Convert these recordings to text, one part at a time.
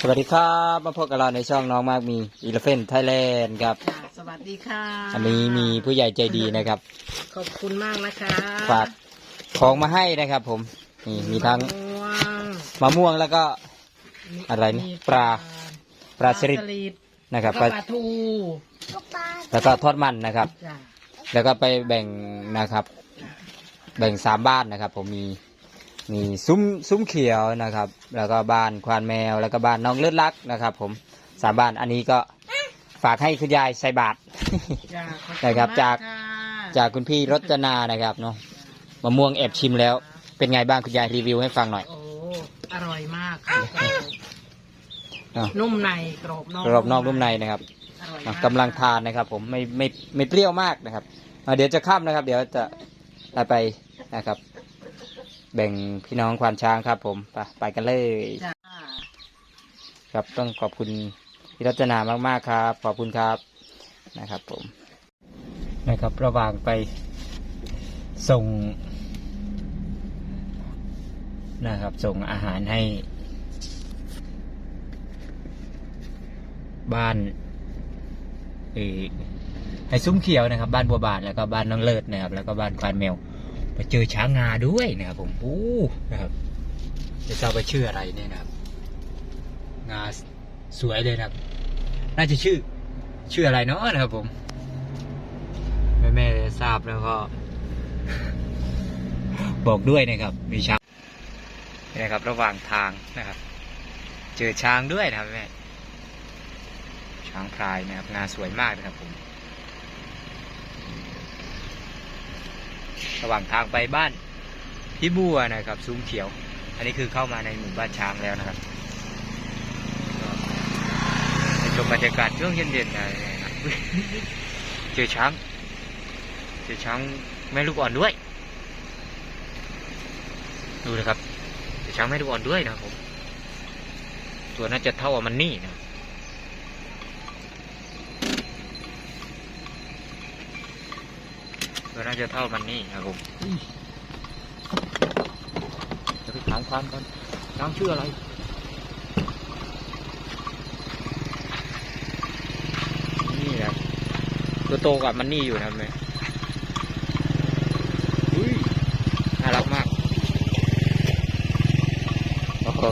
สวัสดีครับมาพบกับเราในช่องน้องมากมีอีเลฟเฟนไทยแลนด์ครับจ้ะสวัสดีค่ะอันนี้มีผู้ใหญ่ใจดีนะครับ ขอบคุณมากนะคะฝากของมาให้นะครับ ผมนี่มีทั้งม่วงมะม่วงแล้วก็ อะไรนี่มีปลา ปลาสลิดลิดนะครับแล้วปก็ลาปลาทูแล้วก็ทอดมันนะครับ จ้ะแล้วก็ไปแบ่งนะครับ แบ่งสามบ้านนะครับ ผมมี มีซุ้มซุ้มเขียวนะครับ แล้วก็บ้านควานแมวแล้วก็บ้านน้องเลือดรักนะครับ ผมสามบ้านอันนี้ก็ฝากให้คุณยายใส่บาตรจ้ะขอบณนะครับมจากค่ะจากคุณพี่รจนานะครับเนาะมะม่วงแอบชิมแล้ว เป็นไงบ้างคุณยายรีวิวให้ฟังหน่อย โอ้อร่อยมากค่ะอะนุ่มในกรอบนอกกรอบนอกนุ่มในนะครับอร่อยอะมากกำลังทานนะครับ ผมไม่ไม่ไม่เปรี้ยวมากนะครับอะเดี๋ยวจะค่ำนะครับ เดี๋ยวจะไปนะครับ แบ่งพี่น้องควานช้างครับ ผมไปไปกันเลย จ้ะครับต้องขอบคุณพี่รัตนามากๆครับ ขอบคุณครับนะครับ ผม นะครับ ระหว่างไปส่ง นะครับ ส่งอาหารให้ บ้านเออให้ซุ้มเขียวนะครับ บ้านบัวบานแล้วก็บ้านน้องเลิศนะครับ แล้วก็บ้านควานแมว ไปเจอช้างงาด้วยนะครับผมอู้นะครับจะทราบว่าชื่ออะไรเนี่ยนะครับ งาสวยเลยนะครับ น่าจะชื่อ ชื่ออะไรเนาะนะครับผมแม่แม่ทราบแล้วก็ บอกด้วยนะครับ มีช้างนี่นะครับ ระหว่างทางนะครับ เจอช้างด้วยนะครับแม่ช้างพลายนะครับงาสวยมากนะครับผม ระหว่างทางไปบ้านพี่บัวนะครับซุ้มเขียว อันนี้คือเข้ามาในหมู่บ้านช้างแล้วนะครับชมบรรยากาศช่วงเย็นๆนะเจอช้างเจอช้างแม่ลูกอ่อนด้วย ดูนะครับเจอช้างแม่ลูกอ่อนด้วยนะครับผมตัวน่าจะเท่ากับมันนี่นะ ตัวน่าจะเท่ามันนี่นะครับผมจะไปถามความกันช้างชื่ออะไรนี่นะตัวโตกว่ามันนี่อยู่นะแม่อุ้ยน่ารักมากโอ้โห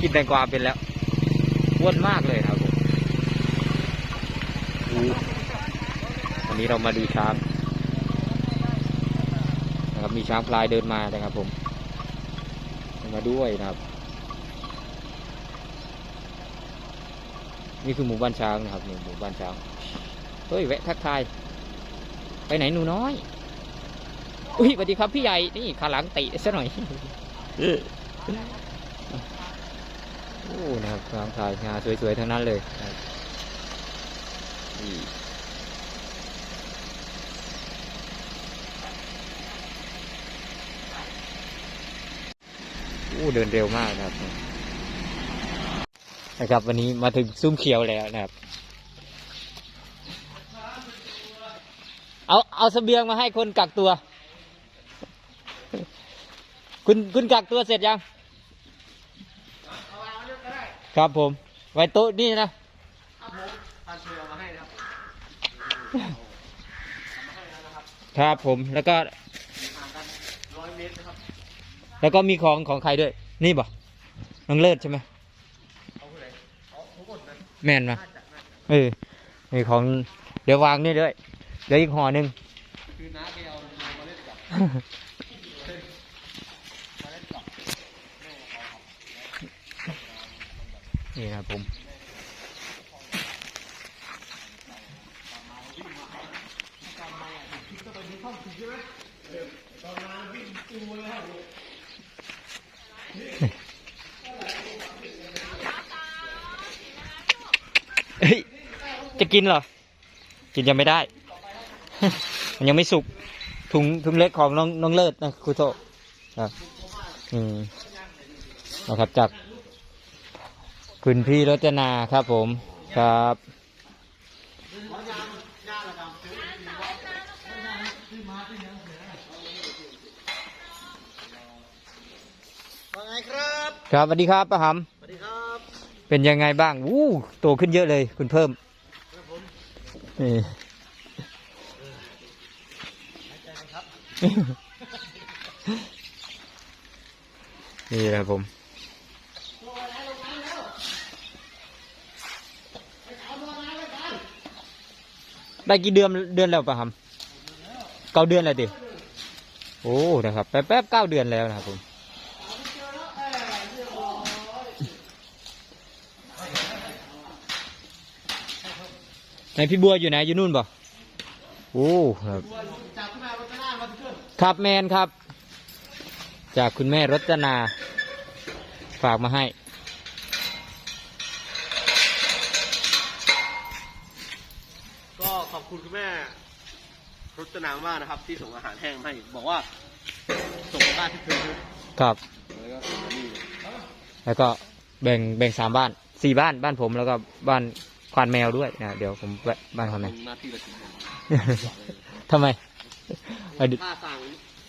กินแตงกวาเป็นแล้วอ้วนมากเลยครับผมดู วันนี้เรามาดูช้างนะครับมีช้างพลายเดินมานะครับผม มาด้วยนะครับ นี่คือหมู่บ้านช้างนะครับนี่หมู่บ้านช้างเฮ้ยแวะทักทาย ไปไหนหนูน้อย อุ้ยสวัสดีครับพี่ใหญ่นี่ขาหลังติซะหน่อยโอ้นะครับช้างถ่ายงานสวยๆทั้งนั้นเลยนะครับนี่โอ้เดินเร็วมากนะครับนะครับ วันนี้มาถึงซุ้มเขียวแล้วนะครับ เอาเอาเสบียงมาให้คนกักตัว คุณคุณกักตัวเสร็จยังครับผม ไว้โต๊ะนี่นะครับผมแล้วก็ แล้วก็มีของของใครด้วย นี่บ่น้องเลิศใช่ไหมแมนมาเออมีของเดี๋ยววางนี่ด้วยเดี๋ยวอีกห่อหนึ่งนี่นะผม จะกินเหรอ กินยังไม่ได้ มันยังไม่สุก ถุงถุงเล็กของน้องน้องเลิศนะครูโตครับอืมนะครับจากคุณพี่รจนาครับผมครับว่าไงครับ ครับสวัสดีครับป้าหสวัสดีครัเป็นยังไงบ้าง วู้โตขึ้นเยอะเลย คุณเพิ่ม นี่นี่แหละครับผมได้กี่เดือนเดือนแล้วปะครับเก้าเดือนแล้วดิโอ้นะครับแป๊บแป๊บเก้าเดือนแล้วนะครับผม ไหนพี่บัวอยู่ไหนอยู่นู่นบ่โอ้ครับครับแมนครับ จากคุณแม่รจนา ฝากมาให้ ก็ขอบคุณคุณแม่รจนามากนะครับ ที่ส่งอาหารแห้งมาให้ บอกว่า ส่งมาบ้านที่เพื่อนครับ แล้วก็ส่งมานี่แล้วก็แบ่งแบ่งสามบ้านสี่บ้านบ้านผมแล้วก็บ้าน ควานแมวด้วยนะเดี๋ยวผมแวะบ้านควานแมวหน้าที่ละสิบคนทำไมเอาดิค่าสั่ง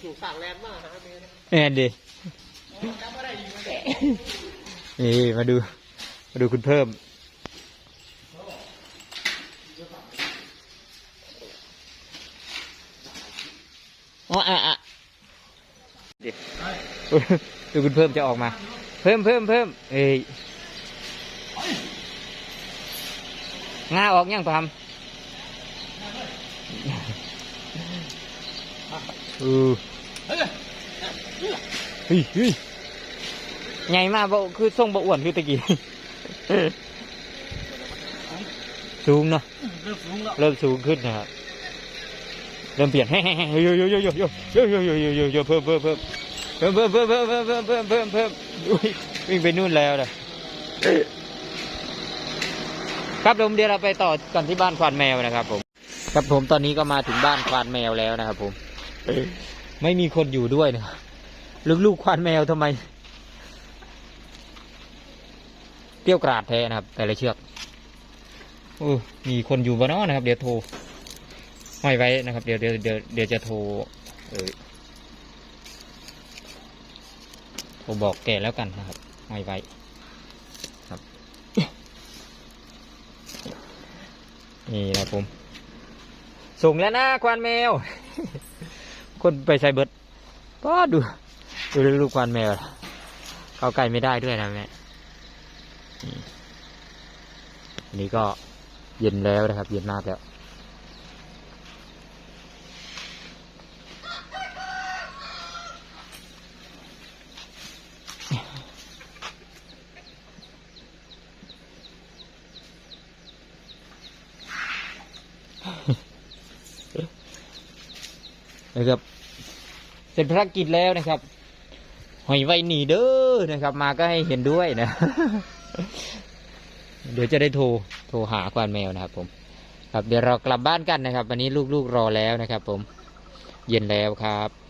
ถูกสั่งแรงมากครับเมย์แอนดินี่มาดู มาดูคุณเพิ่ม อ๋ออะอะเดี๋ยวดูคุณเพิ่มจะออกมา เพิ่มเพิ่มเพิ่มเอ้ย งาออกยังปะทำอือเฮ้ยเฮ้ยใหญ่มากบ่คือทรงบ่อ้วนคือตะกี้สูงเนาะเริ่มสูงแล้วเริ่มสูงขึ้นนะครับเริ่มเปลี่ยนแฮ่ๆๆโยโยโยโยโยโยโยโยโยโยโยเพิ่มเพิ่มเพิ่มเพิ่มเพิ่มเพิ่มเพิ่มเพิ่มเพิ่มเพิ่มเพิ่มเพิ่มอุ๊ยวิ่งไปนู่นแล้วเลย ครับผมเดี๋ยวเราไปต่อกันที่บ้านควานแมวนะครับผมครับผมตอนนี้ก็มาถึงบ้านควานแมวแล้วนะครับผมไม่มีคนอยู่ด้วยนะลูกๆควานแมวทำไมเปรี้ยวกราดแท้นะครับ แต่ละเชือกโอ้มีคนอยู่บ้านนอกนะครับ เดี๋ยวโทรห้อยไว้นะครับ เดี๋ยวเดี๋ยวเดี๋ยวเดี๋ยวจะโทรเออโทรบอกแกแล้วกันนะครับห้อยไว้ครับ นี่นะผมส่งแล้วนะควานแมว คนไปใส่เบิร์ดก็ดูดูลูกควานแมวเข้าใกล้ไม่ได้ด้วยนะแม่นี่อันนี้ก็เย็นแล้วนะครับ เย็นมากแล้ว นะครับ เสร็จภารกิจแล้วนะครับ หอยไวหนีเด้อนะครับ มาก็ให้เห็นด้วยนะ เดี๋ยวจะได้โทรโทรหากวานแมวนะครับ ผม ครับเดี๋ยวเรากลับบ้านกันนะครับ วันนี้ลูกๆรอแล้วนะครับ ผม เย็นแล้วครับ